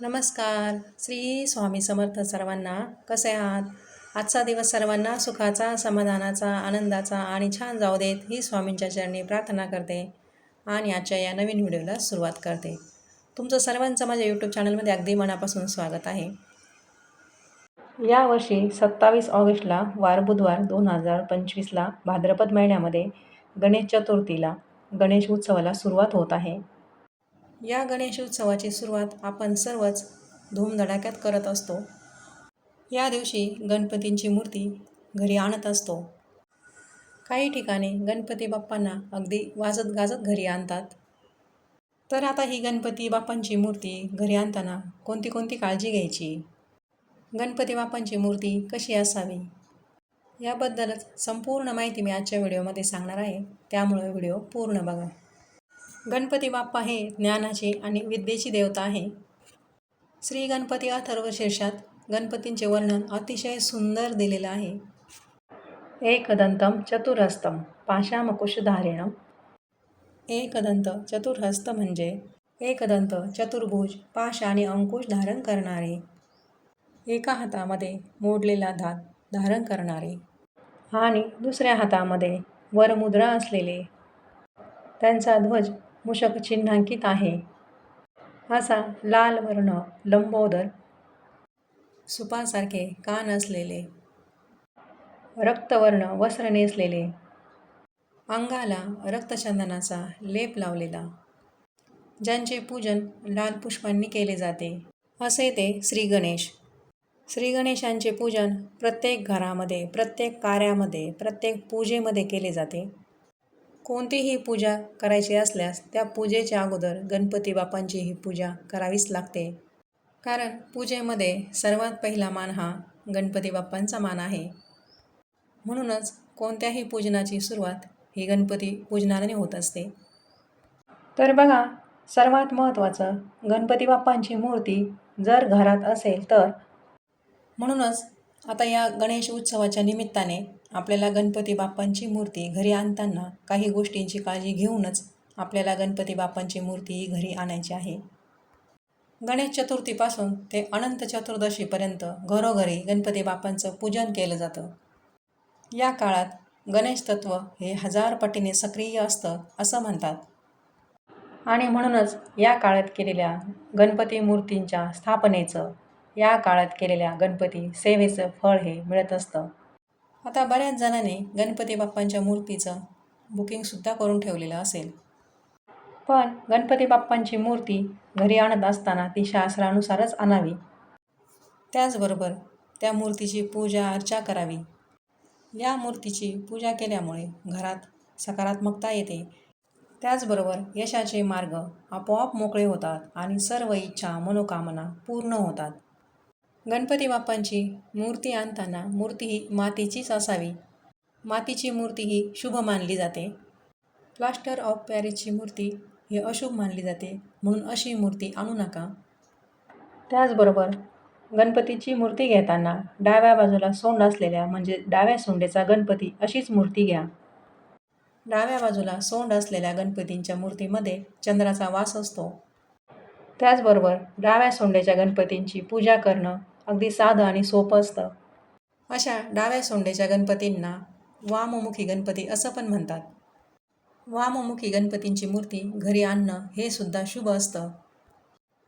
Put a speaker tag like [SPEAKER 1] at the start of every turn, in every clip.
[SPEAKER 1] नमस्कार. श्री स्वामी समर्थ सर्वांना कसे आहात? आजचा दिवस सर्वांना सुखाचा समाधानाचा आनंदाचा आणि छान जाऊ देत ही स्वामींच्या चरणी प्रार्थना करते आणि आजच्या या नवीन व्हिडिओला सुरुवात करते. तुमचं सर्वांचं माझ्या यूट्यूब चॅनलमध्ये अगदी मनापासून स्वागत आहे. यावर्षी सत्तावीस ऑगस्टला वार बुधवार दोन हजार पंचवीसला भाद्रपद महिन्यामध्ये गणेश चतुर्थीला गणेश उत्सवाला सुरुवात होत आहे. या गणेश उत्सवाची सुरुवात आपण सर्वच धूमधडाक्यात करत असतो. या दिवशी गणपतींची मूर्ती घरी आणत असतो. काही ठिकाणी गणपती बाप्पांना अगदी वाजत गाजत घरी आणतात. तर आता ही गणपती बाप्पांची मूर्ती घरी आणताना कोणती कोणती काळजी घ्यायची? गणपती बाप्पांची मूर्ती कशी असावी? याबद्दलच संपूर्ण माहिती मी आजच्या व्हिडिओमध्ये सांगणार आहे. त्यामुळे व्हिडिओ पूर्ण बघा. गणपती बाप्पा हे ज्ञानाची आणि विद्येची देवता आहे. श्री गणपती अथर्व शीर्षात गणपतींचे वर्णन अतिशय सुंदर दिलेलं आहे. एकदंतम चतुरहस्तम पाशामकुशधारिणम एकदंत चतुर्हस्त म्हणजे एकदंत चतुर्भुज पाश आणि अंकुश धारण करणारे. एका हातामध्ये मोडलेला धात धारण करणारे. आणि दुसऱ्या हातामध्ये वरमुद्रा असलेले. त्यांचा ध्वज मूषक चिन्हांकित आहे. असा लाल वर्ण लंबोदर सुपासारखे कान असलेले रक्तवर्ण वस्त्र नेसलेले. अंगाला रक्तचंदनाचा लेप लावलेला. ज्यांचे पूजन लाल पुष्पांनी केले जाते. असे ते श्री गणेश. श्री गणेशांचे पूजन प्रत्येक घरामध्ये प्रत्येक कार्यामध्ये प्रत्येक पूजेमध्ये केले जाते. कोणतीही पूजा करायची असल्यास त्या पूजेच्या अगोदर गणपती बाप्पांची ही पूजा करावीच लागते. कारण पूजेमध्ये सर्वात पहिला मान हा गणपती बाप्पांचा मान आहे. म्हणूनच कोणत्याही पूजनाची सुरुवात ही गणपती पूजनाने होत असते. तर बघा सर्वात महत्त्वाचं गणपती बाप्पांची मूर्ती जर घरात असेल तर? म्हणूनच आता या गणेश उत्सवाच्या निमित्ताने आपल्याला गणपती बाप्पांची मूर्ती घरी आणताना काही गोष्टींची काळजी घेऊनच आपल्याला गणपती बाप्पांची मूर्ती घरी आणायची आहे. गणेश चतुर्थीपासून ते अनंत चतुर्दशीपर्यंत घरोघरी गणपती बाप्पांचं पूजन केलं जातं. या काळात गणेश तत्व हे हजार पटीने सक्रिय असतं असं म्हणतात. आणि म्हणूनच या काळात केलेल्या गणपती मूर्तींच्या स्थापनेचं या काळात केलेल्या गणपती सेवेचं फळ हे मिळत असतं. आता बऱ्याच जणांनी गणपती बाप्पांच्या मूर्तीचं बुकिंगसुद्धा करून ठेवलेलं असेल. पण गणपती बाप्पांची मूर्ती घरी आणत असताना ती शास्त्रानुसारच आणावी. त्याचबरोबर त्या मूर्तीची पूजा अर्चा करावी. या मूर्तीची पूजा केल्यामुळे घरात सकारात्मकता येते. त्याचबरोबर यशाचे मार्ग आपोआप मोकळे होतात आणि सर्व इच्छा मनोकामना पूर्ण होतात. गणपती बाप्पांची मूर्ती आणताना मूर्ती ही मातीचीच असावी. मातीची मूर्ती ही शुभ मानली जाते. प्लास्टर ऑफ पॅरिसची मूर्ती ही अशुभ मानली जाते म्हणून अशी मूर्ती आणू नका. त्याचबरोबर गणपतीची मूर्ती घेताना डाव्या बाजूला सोंड असलेल्या म्हणजे डाव्या सोंडेचा गणपती अशीच मूर्ती घ्या. डाव्या बाजूला सोंड असलेल्या गणपतींच्या मूर्तीमध्ये चंद्राचा वास असतो. त्याचबरोबर डाव्या सोंडेच्या गणपतींची पूजा करणं अगदी साधं आणि सोपं असतं. अशा डाव्या सोंडेच्या गणपतींना वाममुखी गणपती असं पण म्हणतात. वाममुखी गणपतींची मूर्ती घरी आणणं हे सुद्धा शुभ असतं.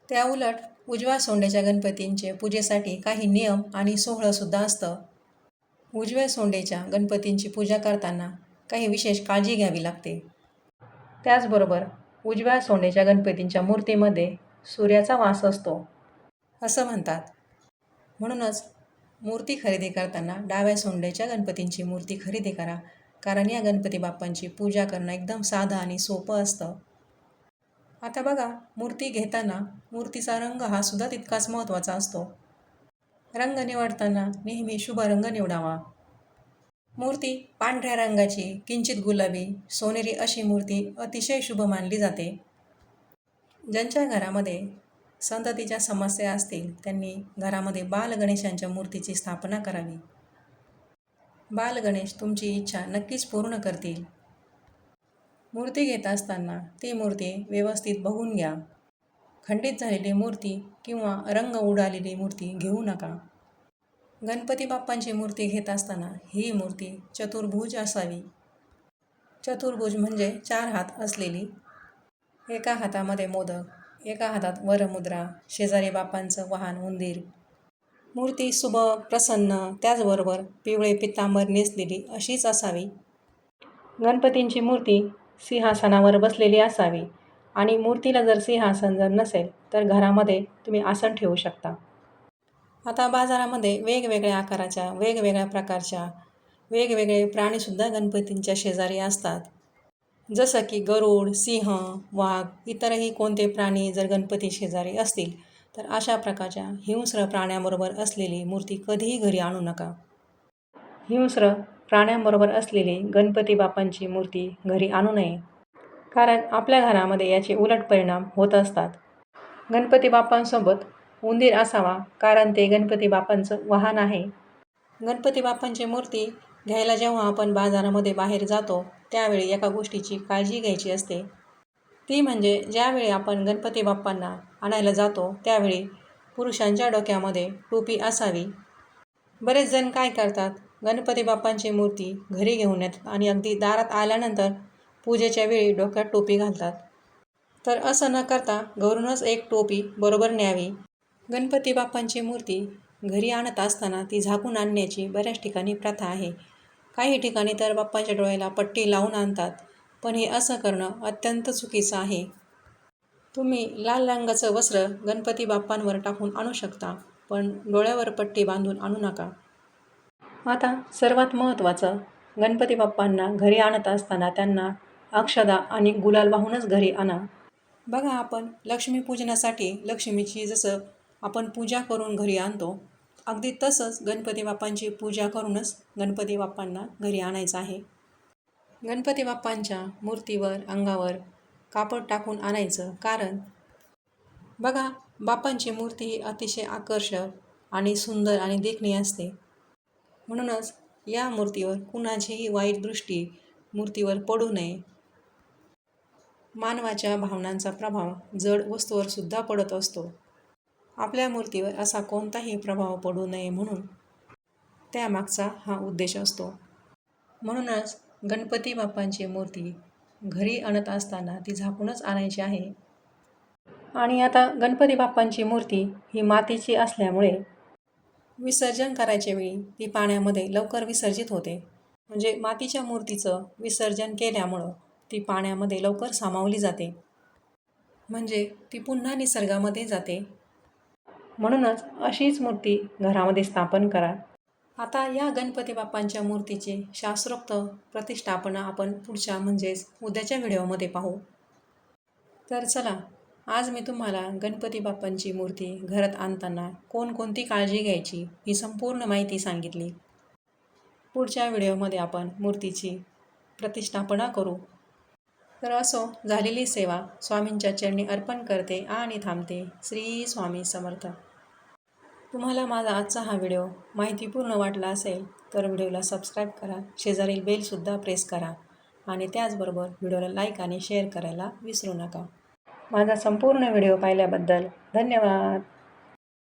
[SPEAKER 1] त्या उलट उजव्या सोंडेच्या गणपतींचे पूजेसाठी काही नियम आणि सोहळंसुद्धा असतं. उजव्या सोंडेच्या गणपतींची पूजा करताना काही विशेष काळजी घ्यावी लागते. त्याचबरोबर उजव्या सोंडेच्या गणपतींच्या मूर्तीमध्ये सूर्याचा वास असतो. असं म्हणतात. म्हणूनच मूर्ती खरेदी करताना डाव्या सोंडेच्या गणपतींची मूर्ती खरेदी करा कारण या गणपती बाप्पांची पूजा करणं एकदम साधं आणि सोपं असतं. आता बघा मूर्ती घेताना मूर्तीचा रंग हा सुद्धा तितकाच महत्त्वाचा असतो. रंग निवडताना नेहमी शुभ रंग निवडावा. मूर्ती पांढऱ्या रंगाची किंचित गुलाबी सोनेरी अशी मूर्ती अतिशय शुभ मानली जाते. ज्यांच्या घरामध्ये संततीच्या समस्या असतील त्यांनी घरामध्ये बालगणेशांच्या मूर्तीची स्थापना करावी. बालगणेश तुमची इच्छा नक्कीच पूर्ण करतील. मूर्ती घेत असताना ती मूर्ती व्यवस्थित बघून घ्या. खंडित झालेली मूर्ती किंवा रंग उडालेली मूर्ती घेऊ नका. गणपती बाप्पांची मूर्ती घेत असताना ही मूर्ती चतुर्भुज असावी. चतुर्भुज म्हणजे चार हात असलेली. एका हातामध्ये मोदक एका हातात वरमुद्रा शेजारी बापांचं वाहन उंदीर. मूर्ती सुबक प्रसन्न त्याचबरोबर पिवळे पित्तांबर नेसलेली अशीच असावी. गणपतींची मूर्ती सिंहासनावर बसलेली असावी आणि मूर्तीला जर सिंहासन जर नसेल तर घरामध्ये तुम्ही आसन ठेवू शकता. आता बाजारामध्ये वेगवेगळ्या आकाराच्या वेगवेगळ्या प्रकारच्या वेगवेगळे प्राणीसुद्धा गणपतींच्या शेजारी असतात. जसं की गरुड सिंह वाघ इतरही कोणते प्राणी जर गणपती शेजारी असतील तर अशा प्रकारच्या हिंस्र प्राण्याबरोबर असलेली मूर्ती कधीही घरी आणू नका. हिंस्र प्राण्यांबरोबर असलेली गणपती बाप्पांची मूर्ती घरी आणू नये कारण आपल्या घरामध्ये याचे उलट परिणाम होत असतात. गणपती बाप्पांसोबत उंदीर असावा कारण ते गणपती बाप्पांचं वाहन आहे. गणपती बाप्पांची मूर्ती घ्यायला जेव्हा आपण बाजारामध्ये बाहेर जातो त्यावेळी एका गोष्टीची काळजी घ्यायची असते. ती म्हणजे ज्यावेळी आपण गणपती बाप्पांना आणायला जातो त्यावेळी पुरुषांच्या डोक्यामध्ये टोपी असावी. बरेच जण काय करतात गणपती बाप्पांची मूर्ती घरी घेऊन येतात आणि अगदी दारात आल्यानंतर पूजेच्या वेळी डोक्यात टोपी घालतात. तर असं न करता घरूनच एक टोपी बरोबर न्यावी. गणपती बाप्पांची मूर्ती घरी आणत असताना ती झाकून आणण्याची बऱ्याच ठिकाणी प्रथा आहे. काही ठिकाणी तर बाप्पाच्या डोळ्याला पट्टी लावून आणतात पण हे असं करणं अत्यंत चुकीचं आहे. तुम्ही लाल रंगाचं वस्त्र गणपती बाप्पांवर टाकून आणू शकता पण डोळ्यावर पट्टी बांधून आणू नका. आता सर्वात महत्त्वाचं गणपती बाप्पांना घरी आणत असताना त्यांना अक्षदा आणि गुलाल वाहूनच घरी आणा. बघा आपण लक्ष्मीपूजनासाठी लक्ष्मीची जसं आपण पूजा करून घरी आणतो अगदी तसंच गणपती बाप्पांची पूजा करूनच गणपती बाप्पांना घरी आणायचं आहे. गणपती बाप्पांच्या मूर्तीवर अंगावर कापड टाकून आणायचं कारण बघा बाप्पांची मूर्ती ही अतिशय आकर्षक आणि सुंदर आणि देखणी असते. म्हणूनच या मूर्तीवर कुणाचीही वाईट दृष्टी मूर्तीवर पडू नये. मानवाच्या भावनांचा प्रभाव जड वस्तूवर सुद्धा पडत असतो. आपल्या मूर्तीवर असा कोणताही प्रभाव पडू नये म्हणून त्यामागचा हा उद्देश असतो. म्हणूनच गणपती बाप्पांची मूर्ती घरी आणत असताना ती झाकूनच आणायची आहे. आणि आता गणपती बाप्पांची मूर्ती ही मातीची असल्यामुळे विसर्जन करायच्या वेळी ती पाण्यामध्ये लवकर विसर्जित होते. म्हणजे मातीच्या मूर्तीचं विसर्जन केल्यामुळं ती पाण्यामध्ये लवकर सामावली जाते. म्हणजे ती पुन्हा निसर्गामध्ये जाते. म्हणूनच अशीच मूर्ती घरामध्ये स्थापन करा. आता या गणपती बाप्पांच्या मूर्तीची शास्त्रोक्त प्रतिष्ठापना आपण पुढच्या म्हणजेच उद्याच्या व्हिडिओमध्ये पाहू. तर चला आज मी तुम्हाला गणपती बाप्पांची मूर्ती घरात आणताना कोणकोणती काळजी घ्यायची ही संपूर्ण माहिती सांगितली. पुढच्या व्हिडिओमध्ये आपण मूर्तीची प्रतिष्ठापना करू. तर असो झालेली सेवा स्वामींच्या चरणी अर्पण करते आणि थांबते. श्री स्वामी समर्थ. तुम्हाला माझा आजचा हा व्हिडिओ माहितीपूर्ण वाटला असेल तर व्हिडिओला सबस्क्राईब करा शेजारील बेलसुद्धा प्रेस करा आणि त्याचबरोबर व्हिडिओला लाईक आणि शेअर करायला विसरू नका. माझा संपूर्ण व्हिडिओ पाहिल्याबद्दल धन्यवाद.